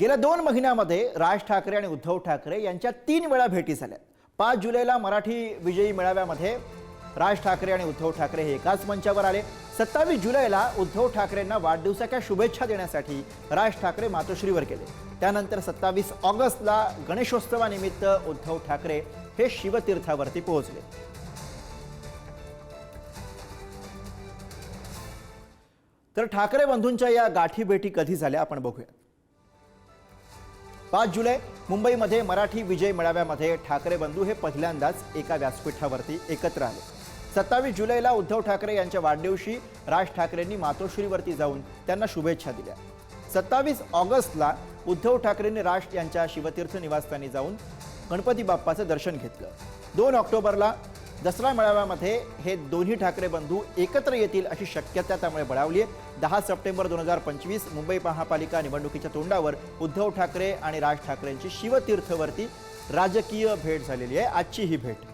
गेल्या दोन महिन्यामध्ये राज ठाकरे आणि उद्धव ठाकरे यांच्या तीन वेळा भेटी झाल्या. पाच जुलैला मराठी विजयी मेळाव्यामध्ये राज ठाकरे आणि उद्धव ठाकरे हे एकाच मंचावर आले. सत्तावीस जुलैला उद्धव ठाकरेंना वाढदिवसाच्या शुभेच्छा देण्यासाठी राज ठाकरे मातोश्रीवर गेले. त्यानंतर सत्तावीस ऑगस्टला गणेशोत्सवानिमित्त उद्धव ठाकरे हे शिवतीर्थावरती पोहोचले. तर ठाकरे बंधूंच्या या गाठी भेटी कधी झाल्या आपण बघूया. पाच जुलै मुंबईमध्ये मराठी विजय मेळाव्यामध्ये ठाकरे बंधू हे पहिल्यांदाच एका व्यासपीठावरती एकत्र आले. सत्तावीस जुलैला उद्धव ठाकरे यांच्या वाढदिवशी राज ठाकरेंनी मातोश्रीवरती जाऊन त्यांना शुभेच्छा दिल्या. सत्तावीस ऑगस्टला उद्धव ठाकरेंनी राज यांच्या शिवतीर्थ निवासस्थानी जाऊन गणपती बाप्पाचं दर्शन घेतलं. दोन ऑक्टोबरला दसरा मेळाव्यामध्ये हे दोन्ही ठाकरे बंधू एकत्र येतील अशी शक्यता त्यामुळे बळावली आहे. दहा सप्टेंबर दोन हजार पंचवीस मुंबई महापालिका निवडणुकीच्या तोंडावर उद्धव ठाकरे आणि राज ठाकरेंची शिवतीर्थवरती राजकीय भेट झालेली आहे. आजची ही भेट.